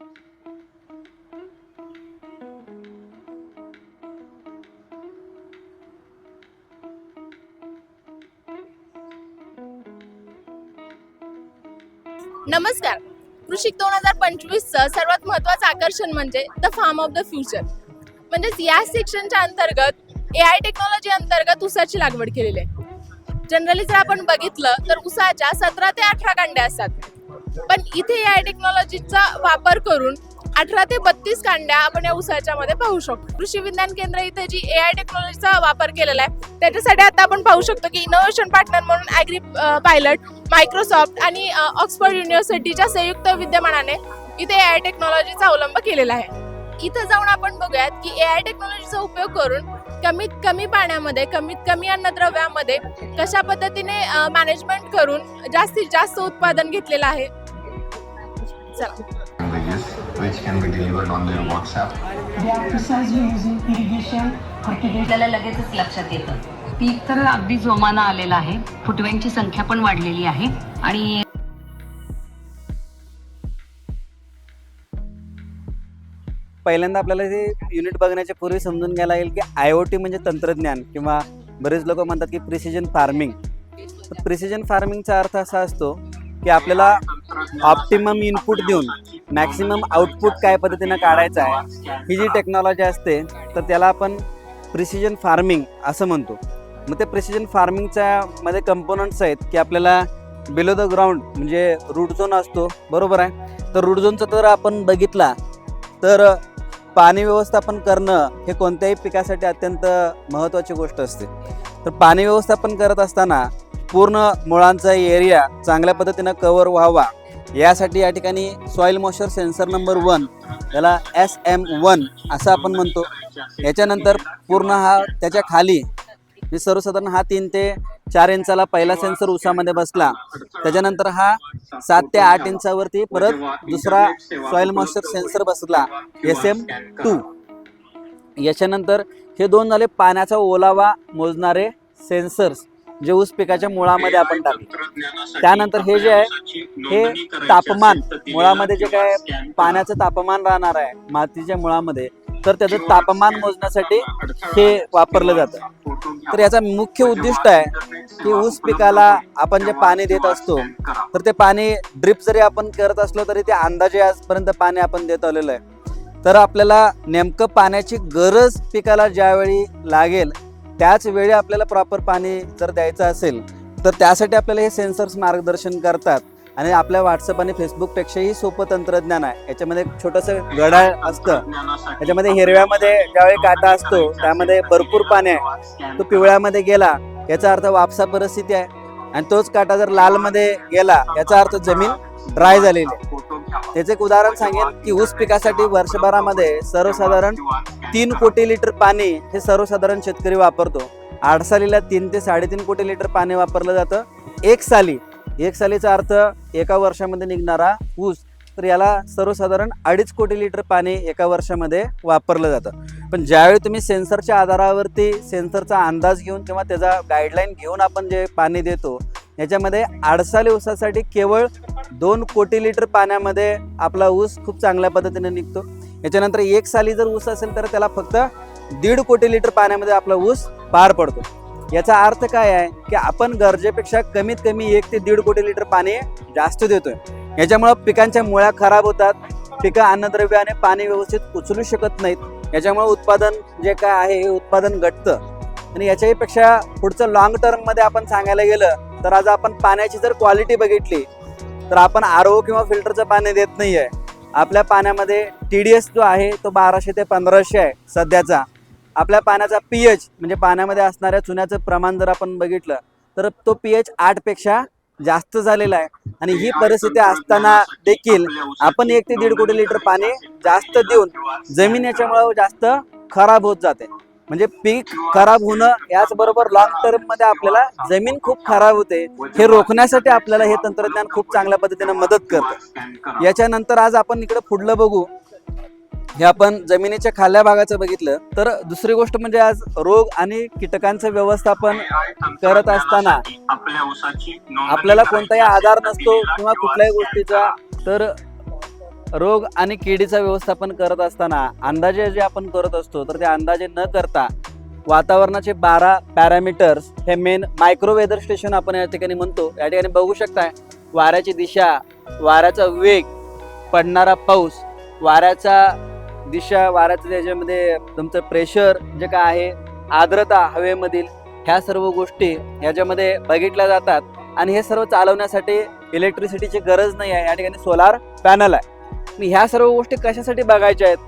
नमस्कार. कृषिक दोन हजार पंचवीसचं सर्वात महत्वाचं आकर्षण म्हणजे the farm of the future म्हणजेच या सेक्शनच्या अंतर्गत ए आय टेक्नॉलॉजी अंतर्गत ऊसाची लागवड केलेली आहे. जनरली जर आपण बघितलं तर ऊसाच्या सतरा ते अठरा कांड्या असतात. पण इथे ए आय टेक्नॉलॉजीचा वापर करून अठरा ते बत्तीस कांड्या आपण या उसाच्या मध्ये पाहू शकतो. कृषी विज्ञान केंद्र इथे जी ए आय टेक्नॉलॉजीचा वापर केलेला आहे त्याच्यासाठी आता आपण पाहू शकतो की इनोव्हेशन पार्टनर म्हणून ॲग्री पायलट मायक्रोसॉफ्ट आणि ऑक्सफर्ड युनिव्हर्सिटीच्या संयुक्त विद्यमानाने इथे ए आय टेक्नॉलॉजीचा अवलंब केलेला आहे. इथं जाऊन आपण बघूयात की ए आय टेक्नॉलॉजीचा उपयोग करून कमीत कमी पाण्यामध्ये कमीत कमी अन्नद्रव्यामध्ये कशा पद्धतीने मॅनेजमेंट करून जास्तीत जास्त उत्पादन घेतलेलं आहे. आपल्याला लगेचच लक्षात येतं. पीक तर अगदी जोमानं आलेलं आहे. फुटव्यांची संख्या पण वाढलेली आहे. आणि पहिल्यांदा आपल्याला हे युनिट बघण्याच्या पूर्वी समजून घ्यायला लागेल की आय ओ टी म्हणजे तंत्रज्ञान किंवा बरेच लोक म्हणतात की प्रिसिजन फार्मिंग प्रिसिजन फार्मिंगचा अर्थ असा असतो की आपल्याला ऑप्टिमम इनपुट देऊन मॅक्सिमम आउटपुट काय पद्धतीनं काढायचं आहे ही जी टेक्नॉलॉजी असते तर त्याला आपण प्रिसिजन फार्मिंग असं म्हणतो. मग ते प्रिसिजन फार्मिंगच्या मध्ये कंपोनंट्स आहेत की आपल्याला बिलो द ग्राउंड म्हणजे रूट झोन असतो बरोबर आहे? तर रूट झोनचा तर आपण बघितला तर पाणी व्यवस्थापन करणं हे कोणत्याही पिकासाठी अत्यंत महत्त्वाची गोष्ट असते. तर पाणी व्यवस्थापन करत असताना पूर्ण मुळांचा एरिया चांगल्या पद्धतीनं कवर व्हावा यासाठी या ठिकाणी soil moisture sensor number one याला एस एम वन असं आपण म्हणतो. याच्यानंतर पूर्ण हा त्याच्याखाली म्हणजे सर्वसाधारण हा तीन ते चार इंचाला पहिला सेन्सर उसामध्ये बसला. त्याच्यानंतर हा सात ते आठ इंचावरती परत दुसरा सॉईल मॉइश्चर सेन्सर बसला एस एम टू याच्यानंतर हे दोन झाले पाण्याचा ओलावा मोजणारे सेन्सर्स जे ऊस पिकाच्या मुळामध्ये आपण टाकले. त्यानंतर हे जे आहे हे तापमान मुळामध्ये जे काय पाण्याचं तापमान राहणार आहे मातीच्या मुळामध्ये तर त्याचं तापमान मोजण्यासाठी हे वापरलं जातं. तर याचा मुख्य उद्दिष्ट आहे की ऊस पिकाला आपण जे पाणी देत असतो तर ते पाणी ड्रिप जरी आपण करत असलो तरी ते अंदाजे आजपर्यंत पाणी आपण देत आलेलं आहे. तर आपल्याला नेमकं पाण्याची गरज पिकाला ज्यावेळी लागेल त्याच वेळी आपल्याला प्रॉपर पाणी जर द्यायचं असेल तर त्यासाठी आपल्याला हे सेन्सर्स मार्गदर्शन करतात. आणि आपल्या व्हॉट्सअप आणि फेसबुकपेक्षाही सोपं तंत्रज्ञान आहे. याच्यामध्ये एक छोटंसं गडाळ असतं. याच्यामध्ये हिरव्यामध्ये ज्यावेळी काटा असतो त्यामध्ये भरपूर पाणी आहे. तो पिवळ्यामध्ये गेला याचा अर्थ वापसा परिस्थिती आहे. आणि तोच काटा जर लालमध्ये गेला याचा अर्थ जमीन ड्राय झालेली आहे. त्याचं एक उदाहरण सांगेन की ऊस पिकासाठी वर्षभरामध्ये सर्वसाधारण तीन कोटी लिटर पाणी हे सर्वसाधारण शेतकरी वापरतो. आठ सालीला तीन ते साडेतीन कोटी लिटर पाणी वापरलं जातं. एक साली एक सालीचा अर्थ एका वर्षामध्ये निघणारा ऊस तर याला सर्वसाधारण अडीच कोटी लिटर पाणी एका वर्षामध्ये वापरलं जातं. पण ज्यावेळी तुम्ही सेन्सरच्या आधारावरती सेन्सरचा अंदाज घेऊन किंवा त्याचा गाईडलाईन घेऊन आपण जे पाणी देतो याच्यामध्ये आडसाली ऊसासाठी केवळ दोन कोटी लिटर पाण्यामध्ये आपला ऊस खूप चांगल्या पद्धतीने निघतो. याच्यानंतर एक साली जर ऊस असेल तर त्याला फक्त दीड कोटी लिटर पाण्यामध्ये आपला ऊस पार पडतो. याचा अर्थ काय आहे की आपण गरजेपेक्षा कमीत कमी एक ते दीड कोटी लिटर पाणी जास्त देतोय. याच्यामुळं पिकांच्या मुळ्या खराब होतात पिकं अन्नद्रव्याने पाणी व्यवस्थित उचलू शकत नाहीत. याच्यामुळे उत्पादन जे काय आहे हे उत्पादन घटतं. आणि याच्याही पेक्षा पुढचं लॉंग टर्ममध्ये आपण सांगायला गेलं तर आज आपण पाण्याची जर क्वालिटी बघितली तर आपण आर ओ किंवा फिल्टरचं पाणी देत नाही आहे आपल्या पाण्यामध्ये टी डी एस जो आहे तो बाराशे ते पंधराशे आहे सध्याचा. आपल्या पाण्याचा पी एच म्हणजे पाण्यामध्ये असणाऱ्या चुन्याचं प्रमाण जर आपण बघितलं तर तो पी एच आठपेक्षा जास्त झालेला आहे. आणि ही परिस्थिती असताना देखील आपण एक ते दीड कोटी लिटर पाणी जास्त देऊन जमीन याच्यामुळे जास्त खराब होत जाते. म्हणजे पीक खराब होणं याचबरोबर लॉंग टर्ममध्ये आपल्याला जमीन खूप खराब होते. हे रोखण्यासाठी आपल्याला हे तंत्रज्ञान खूप चांगल्या पद्धतीने मदत करतं. याच्यानंतर आज आपण इकडे पुढलं बघू. हे आपण जमिनीच्या खाल्या भागाचं बघितलं. तर दुसरी गोष्ट म्हणजे आज रोग आणि कीटकांचं व्यवस्थापन करत असताना आपल्याला कोणताही आधार नसतो किंवा कुठल्याही गोष्टीचा. तर रोग आणि किडीचं व्यवस्थापन करत असताना अंदाजे जे आपण करत असतो तर ते अंदाजे न करता वातावरणाचे बारा पॅरामीटर्स हे मेन मायक्रोवेदर स्टेशन आपण या ठिकाणी म्हणतो. या ठिकाणी बघू शकताय वाऱ्याची दिशा वाऱ्याचा वेग पडणारा पाऊस वाऱ्याचा दिशा वाऱ्याचं त्याच्यामध्ये तुमचं प्रेशर जे काय आहे आर्द्रता हवेमधील ह्या सर्व गोष्टी ह्याच्यामध्ये बघितल्या जातात. आणि हे सर्व चालवण्यासाठी इलेक्ट्रिसिटीची गरज नाही आहे. या ठिकाणी सोलार पॅनल आहे. ह्या सर्व गोष्टी कशासाठी बघायच्या आहेत?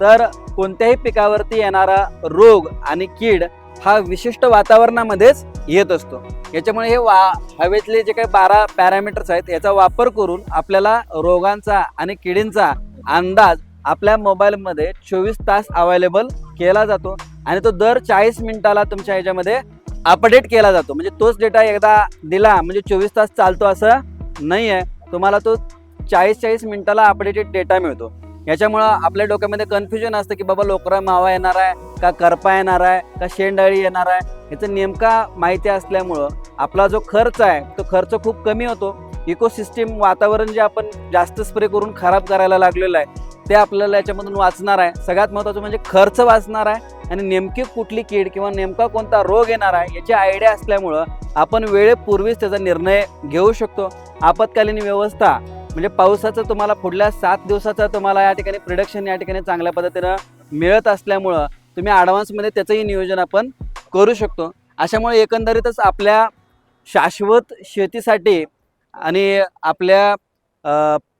तर कोणत्याही पिकावरती येणारा रोग आणि कीड हा विशिष्ट वातावरणामध्येच येत असतो. याच्यामुळे हे वा हवेतले जे काही बारा पॅरामीटर्स आहेत याचा वापर करून आपल्याला रोगांचा आणि किडींचा अंदाज आपल्या मोबाईलमध्ये चोवीस तास अवेलेबल केला जातो आणि तो दर चाळीस मिनिटाला तुमच्या ह्याच्यामध्ये अपडेट केला जातो. म्हणजे तोच डेटा एकदा दिला म्हणजे चोवीस तास चालतो असं नाही आहे तुम्हाला तो चाळीस चाळीस मिनिटाला अपडेटेड डेटा मिळतो. याच्यामुळं आपल्या डोक्यामध्ये कन्फ्युजन असतं की बाबा लोकरा मावा येणार आहे का करपा येणार आहे का शेंडाळी येणार आहे? याचं नेमका माहिती असल्यामुळं आपला जो खर्च आहे तो खर्च खूप कमी होतो. इकोसिस्टीम वातावरण जे आपण जास्त स्प्रे करून खराब करायला लागलेलं आहे ते आपल्याला याच्यामधून वाचणार आहे. सगळ्यात महत्त्वाचं म्हणजे खर्च वाचणार आहे आणि नेमकी कुठली कीड किंवा नेमका कोणता रोग येणार आहे याची आयडिया असल्यामुळं आपण वेळेपूर्वीच त्याचा निर्णय घेऊ शकतो. आपत्कालीन व्यवस्था म्हणजे पावसाचं तुम्हाला पुढल्या सात दिवसाचं तुम्हाला या ठिकाणी प्रिडक्शन या ठिकाणी चांगल्या पद्धतीनं मिळत असल्यामुळं तुम्ही ॲडव्हान्समध्ये त्याचंही नियोजन आपण करू शकतो. अशामुळे एकंदरीतच आपल्या शाश्वत शेतीसाठी आणि आपल्या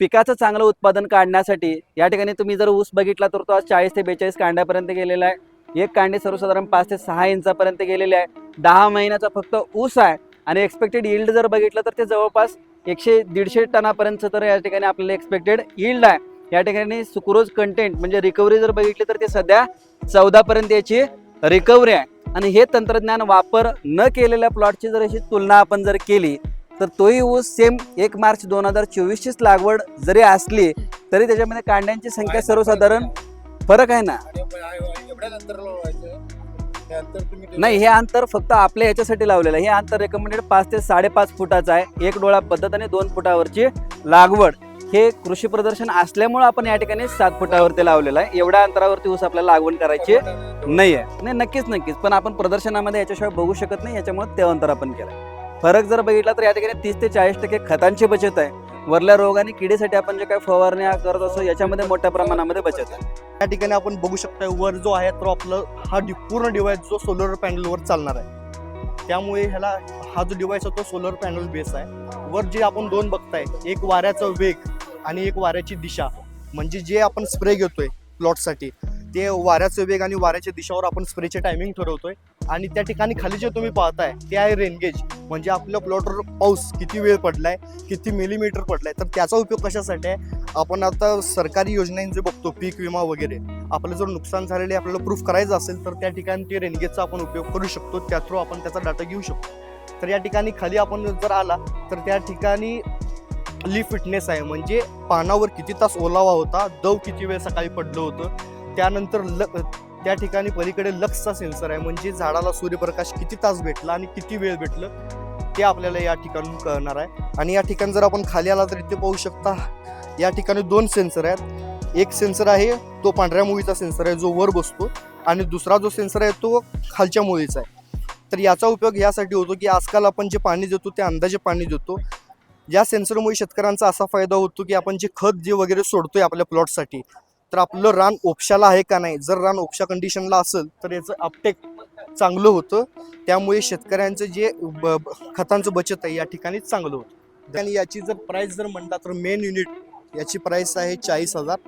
पिकाचं चांगलं उत्पादन काढण्यासाठी या ठिकाणी तुम्ही जर ऊस बघितला तर तो आज चाळीस ते बेचाळीस कांड्यापर्यंत गेलेला आहे. एक कांडी सर्वसाधारण पाच ते सहा इंचापर्यंत गेलेले आहे. दहा महिन्याचा फक्त ऊस आहे आणि एक्सपेक्टेड यील्ड जर बघितलं तर ते जवळपास एकशे दीडशे टनापर्यंत तर या ठिकाणी आपल्याला एक्सपेक्टेड yield आहे. या ठिकाणी सुक्रोज कंटेंट म्हणजे रिकव्हरी जर बघितली तर ते सध्या चौदापर्यंत याची रिकव्हरी आहे. आणि हे तंत्रज्ञान वापर न केलेल्या प्लॉटची जर अशी तुलना आपण जर केली तर तोही ऊस सेम एक मार्च दोन हजार चोवीसचीच लागवड जरी असली तरी त्याच्यामध्ये कांड्यांची संख्या सर्वसाधारण फरक आहे ना. अंतर तुम्ही नाही हे अंतर फक्त आपल्या ह्याच्यासाठी लावलेलं आहे. हे अंतर रेकमेंडेड पाच ते साडेपाच फुटाचं आहे. एक डोळा पद्धत आणि दोन फुटावरची लागवड. हे कृषी प्रदर्शन असल्यामुळे आपण या ठिकाणी सात फुटावरती लावलेलं आहे. एवढ्या अंतरावरती ऊस आपल्याला लागवड करायची नाही आहे. नाही नक्कीच नक्कीच. पण आपण प्रदर्शनामध्ये याच्याशिवाय बघू शकत नाही. याच्यामुळे ते अंतर आपण केलं फरक जर बघितला तर या ठिकाणी तीस ते चाळीस टक्के खतांची बचत आहे. वरल्या रोग आणि किडीसाठी आपण जे काही फवारण्या करत असतो याच्यामध्ये मोठ्या प्रमाणामध्ये बचत आहे या ठिकाणी आपण बघू शकता वर जो आहे तो आपलं हा डि- पूर्ण डिवाइस जो सोलर पॅनलवर चालणार आहे. त्यामुळे ह्याला हा जो डिवाइस आहे तो सोलर पॅनल बेस आहे. वर जे आपण दोन बघताय एक वाऱ्याचा वेग आणि एक वाऱ्याची दिशा म्हणजे जे आपण स्प्रे घेतोय प्लॉटसाठी ते वाऱ्याचा वेग आणि वाऱ्याच्या दिशावर आपण स्प्रेचे टायमिंग ठरवतोय. आणि त्या ठिकाणी खाली जे तुम्ही पाहताय ते आहे रेनगेज म्हणजे आपल्या प्लॉटवर पाऊस किती वेळ पडलाय किती मिलीमीटर पडलाय. तर त्याचा उपयोग कशासाठी आहे? आपण आता सरकारी योजनांचे बघतो पीक विमा वगैरे आपलं जर नुकसान झालेले आपल्याला प्रूफ करायचं असेल तर त्या ठिकाणी ते रेनगेजचा आपण उपयोग करू शकतो. त्या थ्रू आपण त्याचा डाटा घेऊ शकतो. तर या ठिकाणी खाली आपण जर आला तर त्या ठिकाणी ली फिटनेस आहे. म्हणजे पानावर किती तास ओलावा होता दव किती वेळ सकाळी पडलं होतं त्यानंतर ल त्या ठिकाणी पलीकडे लक्सचा सेन्सर आहे. म्हणजे झाडाला सूर्यप्रकाश किती तास भेटला आणि किती वेळ भेटलं ते आपल्याला या ठिकाणून कळणार आहे. आणि या ठिकाणी जर आपण खाली आला तर इथे पाहू शकता या ठिकाणी दोन सेन्सर आहेत. एक सेन्सर आहे तो पांढऱ्या मुळीचा सेन्सर आहे जो वर बसतो. आणि दुसरा जो सेन्सर आहे तो खालच्या मुळीचा आहे. तर याचा उपयोग यासाठी होतो की आजकाल आपण जे पाणी देतो ते अंदाजे पाणी देतो. या सेन्सरमुळे शेतकऱ्यांचा असा फायदा होतो की आपण जे खत जे वगैरे सोडतोय आपल्या प्लॉटसाठी तर आपलं रान ओपशाला आहे का नाही? जर रान ओपशा कंडिशनला असेल तर याचं अपटेक चांगलं होतं. त्यामुळे शेतकऱ्यांचं जे ब- खतांचं बचत आहे या ठिकाणी चांगलं होतं. आणि याची जर प्राईस जर म्हणला तर मेन युनिट याची प्राईस आहे चाळीस हजार.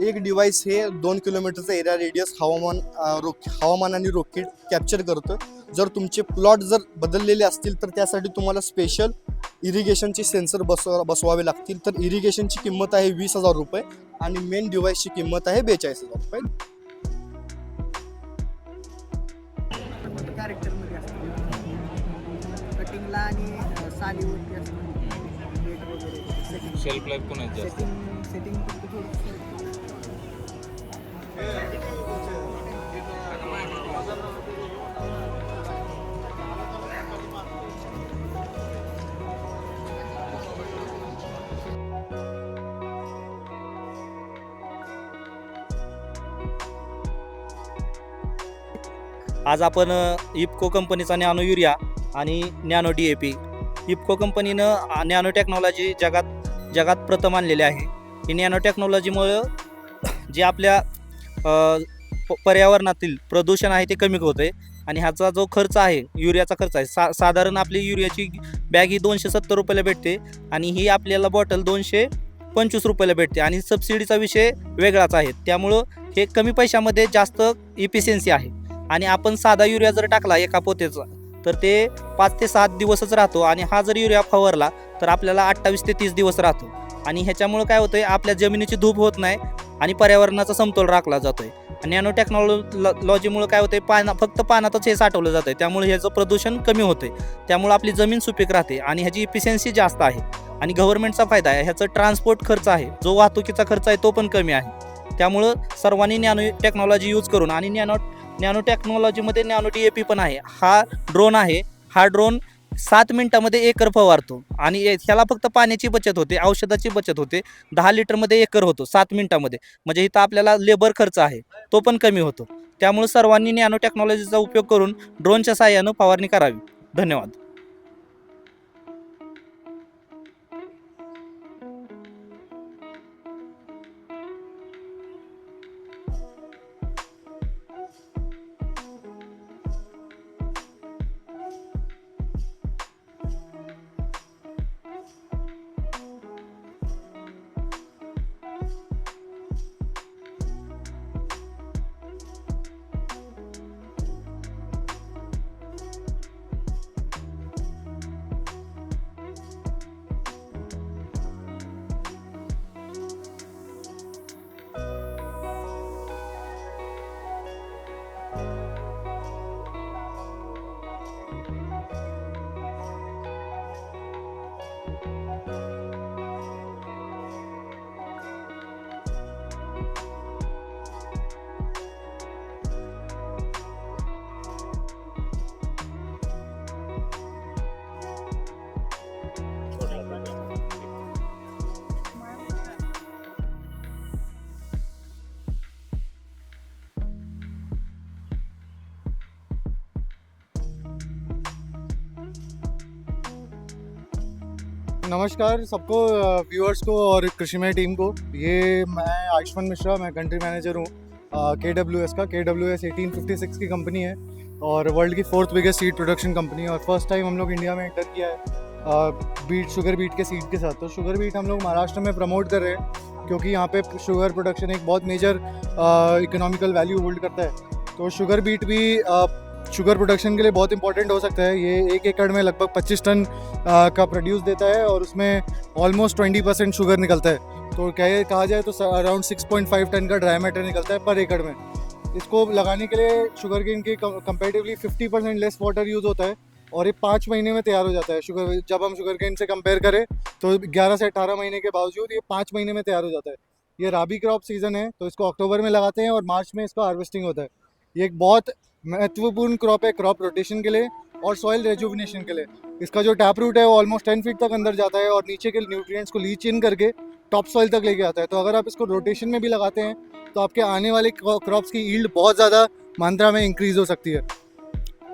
एक डिव्हाइस हे दोन किलोमीटरचा एरिया रेडियस हवामान रोख हवामान आणि रोकेट कॅप्चर करतं. जर तुमचे प्लॉट जर बदललेले असतील तर त्यासाठी तुम्हाला स्पेशल इरिगेशनचे सेन्सर बसवा बसवावे लागतील. तर इरिगेशनची किंमत आहे वीस हजार रुपये आणि मेन डिव्हाइसची किंमत आहे बेचाळीस हजार रुपये. कॅरेक्टरमध्ये आज आपण इप्को कंपनीचा नॅनो युरिया आणि nano D A P. IFFCO कंपनीनं नॅनो टेक्नॉलॉजी जगात जगात प्रथम आणलेली आहे. ही नॅनो टेक्नॉलॉजीमुळं जे आपल्या प- पर्यावरणातील प्रदूषण आहे ते कमी होतं आहे आणि ह्याचा जो खर्च आहे युरियाचा खर्च आहे सा साधारण आपली युरियाची बॅग ही दोनशे सत्तर रुपयाला भेटते. आणि ही आपल्याला बॉटल दोनशे पंचवीस रुपयाला भेटते. आणि सबसिडीचा विषय वेगळाच आहे. त्यामुळं हे कमी पैशामध्ये जास्त इफिशियन्सी आहे. आणि आपण साधा युरिया जर टाकला एका पोतेचा तर ते पाच ते सात दिवसच राहतो. आणि हा जर युरिया फवारला तर आपल्याला अठ्ठावीस ते तीस दिवस राहतो. आणि ह्याच्यामुळं काय होतं आहे आपल्या जमिनीची धूप होत नाही. आणि पर्यावरणाचा समतोल राखला जातो आहे आणि नॅनो टेक्नॉलॉजीमुळे काय होतं आहे पाना फक्त पानातच हे साठवलं जातं आहे त्यामुळे ह्याचं प्रदूषण कमी होतं आहे त्यामुळे आपली जमीन सुपीक राहते आणि ह्याची इफिशियन्सी जास्त आहे. आणि गव्हर्नमेंटचा फायदा आहे. ह्याचं ट्रान्सपोर्ट खर्च आहे. जो वाहतुकीचा खर्च आहे तो पण कमी आहे. त्यामुळं सर्वांनी नॅनो टेक्नॉलॉजी यूज करून आणि नॅनो नॅनो टेक्नॉलॉजीमध्ये नॅनो डी ए पी पण आहे. हा ड्रोन आहे. हा ड्रोन सात मिनिटामध्ये एकर फवारतो. आणि ए- ह्याला फक्त पाण्याची बचत होते औषधाची बचत होते. दहा लिटरमध्ये एकर होतो सात मिनिटामध्ये. म्हणजे इथं आपल्याला लेबर खर्च आहे तो पण कमी होतो. त्यामुळे सर्वांनी नॅनो टेक्नॉलॉजीचा उपयोग करून ड्रोनच्या साहाय्यानं फवारणी करावी. धन्यवाद. नमस्कार सबको व्यूअर्स को और कृषि कृषिमय टीम को। ये मैं आयुष्मान मिश्रा, मैं कंट्री मैनेजर हूँ के डब्ल्यू एस का। K W S eighteen fifty six की कंपनी है और वर्ल्ड की fourth biggest seed production company है और फ़र्स्ट टाइम हम लोग इंडिया में एंटर किया है बीट शुगर बीट के सीड के साथ। तो शुगर बीट हम लोग महाराष्ट्र में प्रमोट कर रहे हैं क्योंकि यहाँ पे शुगर प्रोडक्शन एक बहुत मेजर इकोनॉमिकल वैल्यू होल्ड करता है। तो शुगर बीट भी शुगर प्रोडक्शन के लिए बहुत इंपॉर्टेंट हो सकता है। ये एक एकड़ में लगभग 25 टन का प्रोड्यूस देता है और उसमें ऑलमोस्ट 20 परसेंट शुगर निकलता है। तो कहे कहा जाए तो अराउंड 6.5 टन का ड्राई मैटर निकलता है पर एकड़ में। इसको लगाने के लिए शुगर केन के comparatively 50 percent less water use होता है और ये पाँच महीने में तैयार हो जाता है। शुगर जब हम शुगर केन से कंपेयर करें तो 11 से 18 महीने के बावजूद ये पाँच महीने में तैयार हो जाता है। ये राबी क्रॉप सीज़न है तो इसको अक्टूबर में लगाते हैं और मार्च में इसका हार्वेस्टिंग होता है। ये एक बहुत महत्वपूर्ण क्रॉप है क्रॉप रोटेशन के लिए और सॉइल रेजुविनेशन के लिए। इसका जो टैप रूट है वो ऑलमोस्ट टेन फीट तक अंदर जाता है और नीचे के न्यूट्रिएंट्स को लीच इन करके टॉप सॉइल तक लेके आता है। तो अगर आप इसको रोटेशन में भी लगाते हैं तो आपके आने वाले क्रॉप्स की ईल्ड बहुत ज़्यादा मात्रा में इंक्रीज हो सकती है।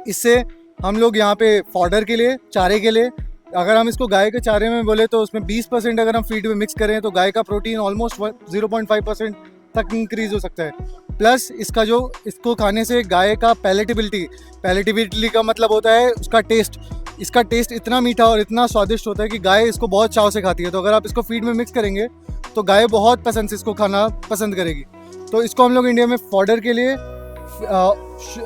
इससे हम लोग यहाँ पे फॉर्डर के लिए, चारे के लिए, अगर हम इसको गाय के चारे में बोले तो उसमें 20 परसेंट अगर हम फ़ीड में मिक्स करें तो गाय का प्रोटीन ऑलमोस्ट 0.5 परसेंट तक इंक्रीज हो सकता है। प्लस इसका जो, इसको खाने से गाय का पैलेटिबिलिटी पैलेटिबिलिटी का मतलब होता है उसका टेस्ट इसका टेस्ट इतना मीठा और इतना स्वादिष्ट होता है कि गाय इसको बहुत चाव से खाती है। तो अगर आप इसको फ़ीड में मिक्स करेंगे तो गाय बहुत पसंद से इसको खाना पसंद करेगी। तो इसको हम लोग इंडिया में फॉडर के लिए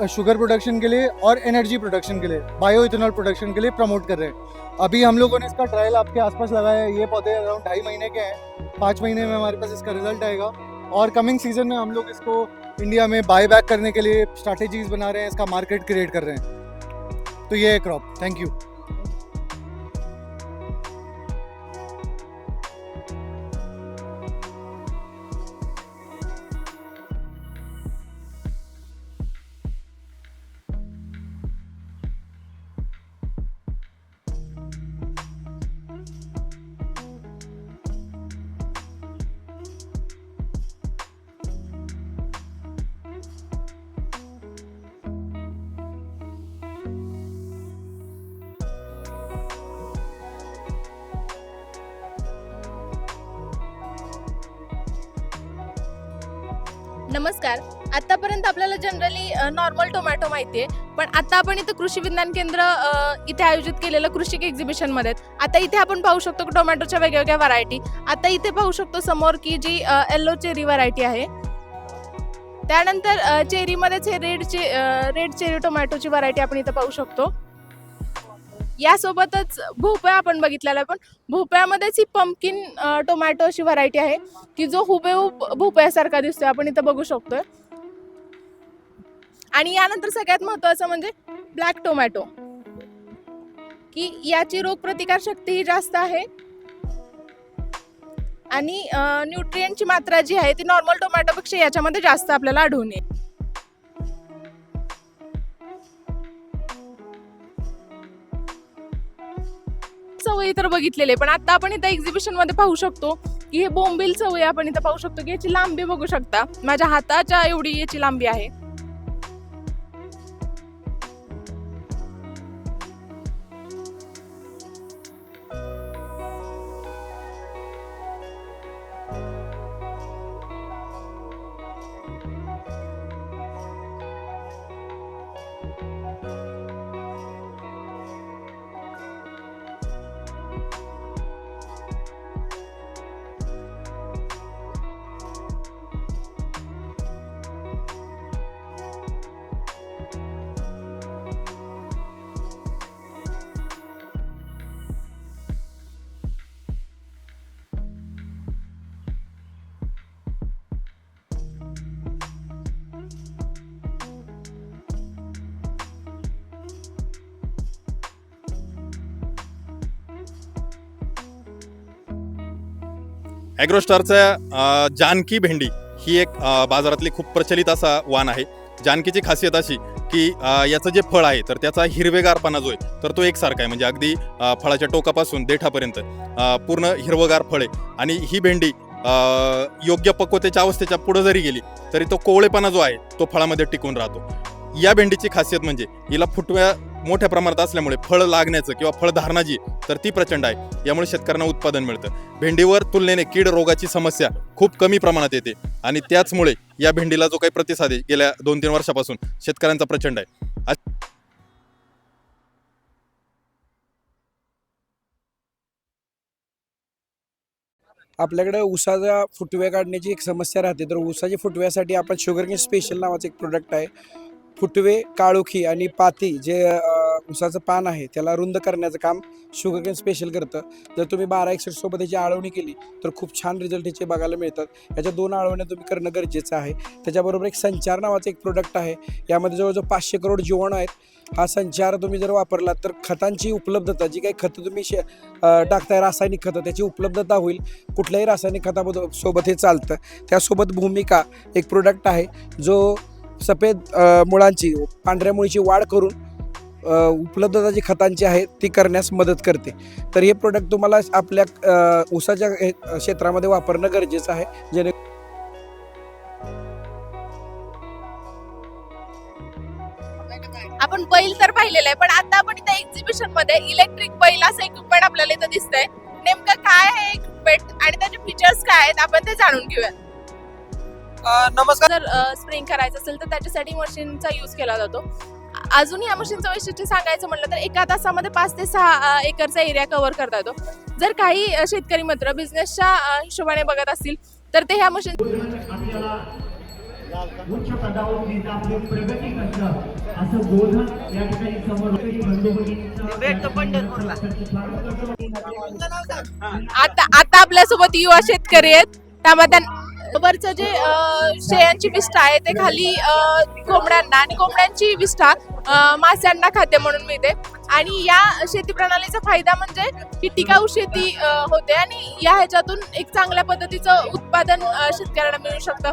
शुगर प्रोडक्शन के लिए और एनर्जी प्रोडक्शन के लिए बायो इथेनॉल प्रोडक्शन के लिए प्रमोट कर रहे हैं। अभी हम लोगों ने इसका ट्रायल आपके आसपास लगाया है। ये पौधे अराउंड ढाई महीने के हैं। पाँच महीने में हमारे पास इसका रिज़ल्ट आएगा। और कमिंग सीजन में हम लोग इसको इंडिया में बाय बैक करने के लिए स्ट्रैटेजीज बना रहे हैं इसका मार्केट क्रिएट कर रहे हैं। तो ये है क्रॉप थैंक यू नमस्कार. आतापर्यंत आपल्याला जनरली नॉर्मल टोमॅटो माहिती आहे पण आता आपण इथं कृषी विज्ञान केंद्र इथे आयोजित केलेलं कृषी एक्झिबिशनमध्ये आहेत. आता इथे आपण पाहू शकतो टोमॅटोच्या वेगवेगळ्या व्हरायटी आता इथे पाहू शकतो समोर की जी येल्लो चेरी व्हरायटी आहे. त्यानंतर चेरीमध्येच हे रेड चे रेड चेरी टोमॅटोची व्हरायटी आपण इथं पाहू शकतो. यासोबतच भोपळा आपण बघितलेला आहे. पण भोपळ्यामध्येच ही पंपकिन टोमॅटो अशी व्हरायटी आहे की जो हुबेहूब भोपळ्यासारखा दिसतोय. आपण इथं बघू शकतोय. आणि यानंतर सगळ्यात महत्वाचं म्हणजे ब्लॅक टोमॅटो की याची रोगप्रतिकार शक्तीही जास्त आहे. आणि न्यूट्रिएंटची मात्रा जी आहे ती नॉर्मल टोमॅटोपेक्षा याच्यामध्ये जास्त आपल्याला आढळून येईल. सवयी तर बघितलेले आहे. पण आता आपण इथं एक्झिबिशनमध्ये पाहू शकतो की हे बोंबील सवयी आपण इथं पाहू शकतो की याची लांबी बघू शकता. माझ्या हाताच्या एवढी याची लांबी आहे. ॲग्रोस्टारच्या जानकी भेंडी ही एक बाजारातली खूप प्रचलित असा वाण आहे. जानकीची खासियत अशी की याचं जे फळ आहे तर त्याचा हिरवेगारपणा जो आहे तर तो एकसारखा आहे. म्हणजे अगदी फळाच्या टोकापासून देठापर्यंत पूर्ण हिरवगार फळ आहे. आणि ही भेंडी योग्य पक्वतेच्या अवस्थेच्या पुढे जरी गेली तरी तो कोवळेपणा जो आहे तो फळामध्ये टिकून राहतो. या भेंडीची खासियत म्हणजे हिला फुटव्या मोठ्या प्रमाणात असल्यामुळे फळ लागण्याचं किंवा फळधारणा जी तर ती प्रचंड आहे. यामुळे शेतकऱ्यांना उत्पादन मिळतं. भेंडीवर तुलनेने कीड रोगाची समस्या खूप कमी प्रमाणात येते आणि त्याचमुळे या भेंडीला जो काही प्रतिसाद आहे गेल्या दोन तीन वर्षापासून शेतकऱ्यांचा प्रचंड आहे. आपल्याकडे उसाचा फुटव्या काढण्याची एक समस्या राहते. तर उसाच्या फुटव्यासाठी आपण शुगरकेन स्पेशल नावाचं एक प्रोडक्ट आहे. फुटवे काळोखी आणि पाती जे उसाचं ऊसाचं पान आहे त्याला रुंद करण्याचं काम शुगरकेन स्पेशल करतं. जर तुम्ही बारा एकसठ सोबत याची आळवणी केली तर खूप छान रिझल्ट याचे बघायला मिळतात. याच्या दोन आळवण्या तुम्ही करणं गरजेचं आहे. त्याच्याबरोबर एक संचार नावाचं एक प्रोडक्ट आहे. यामध्ये जवळजवळ पाचशे करोड जीवाणू आहेत. हा संचार तुम्ही जर वापरला तर खतांची उपलब्धता जी काही खतं तुम्ही शे टाकताय रासायनिक खतं त्याची उपलब्धता होईल. कुठल्याही रासायनिक खताबद्दल सोबत हे चालतं. त्यासोबत भूमिका एक प्रोडक्ट आहे जो सफेद मुळांची पांढऱ्या मुळीची वाढ करून उपलब्धता जी खतांची आहे ती करण्यास मदत करते. तर हे प्रोडक्ट तुम्हाला आपल्या ऊसाच्या क्षेत्रामध्ये वापरणं गरजेचं आहे. जेणे आपण बैल तर पाहिलेलं आहे पण आता आपण इथे एक्झिबिशनमध्ये इलेक्ट्रिक बैल असं इक्विपमेंट आपल्याला इथं दिसतंय. नेमकं काय आहे इक्विपमेंट आणि त्याचे फीचर्स काय आहेत आपण ते जाणून घेऊया नमस्कार. जर स्प्रिंग करायचं असेल तर त्याच्यासाठी मशीनचा यूज केला जातो. अजून या मशीनचं वैशिष्ट्य सांगायचं म्हटलं तर एका तासामध्ये पाच ते सहा एकरचा एरिया कव्हर करता येतो. जर काही शेतकरी मित्र बिझनेसच्या हिशोबाने बघत असतील तर ते ह्या मशीन आपल्याला उच्च पदावर नेता आपली प्रगती करतं असं बोधन या ठिकाणी समोर भेटतो पंढरपूरला. आता आता आपल्यासोबत युवा शेतकरी आहेत. त्यामध्ये वरचं जे शेळ्यांची विष्ठा आहे ते खाली कोंबड्यांना आणि कोंबड्यांची विष्ठा अ, माशांना खाद्य म्हणून मिळते. आणि या शेती प्रणालीचा फायदा म्हणजे की टिकाऊ शेती होते आणि या ह्याच्यातून एक चांगल्या पद्धतीचं उत्पादन शेतकऱ्यांना मिळू शकतं.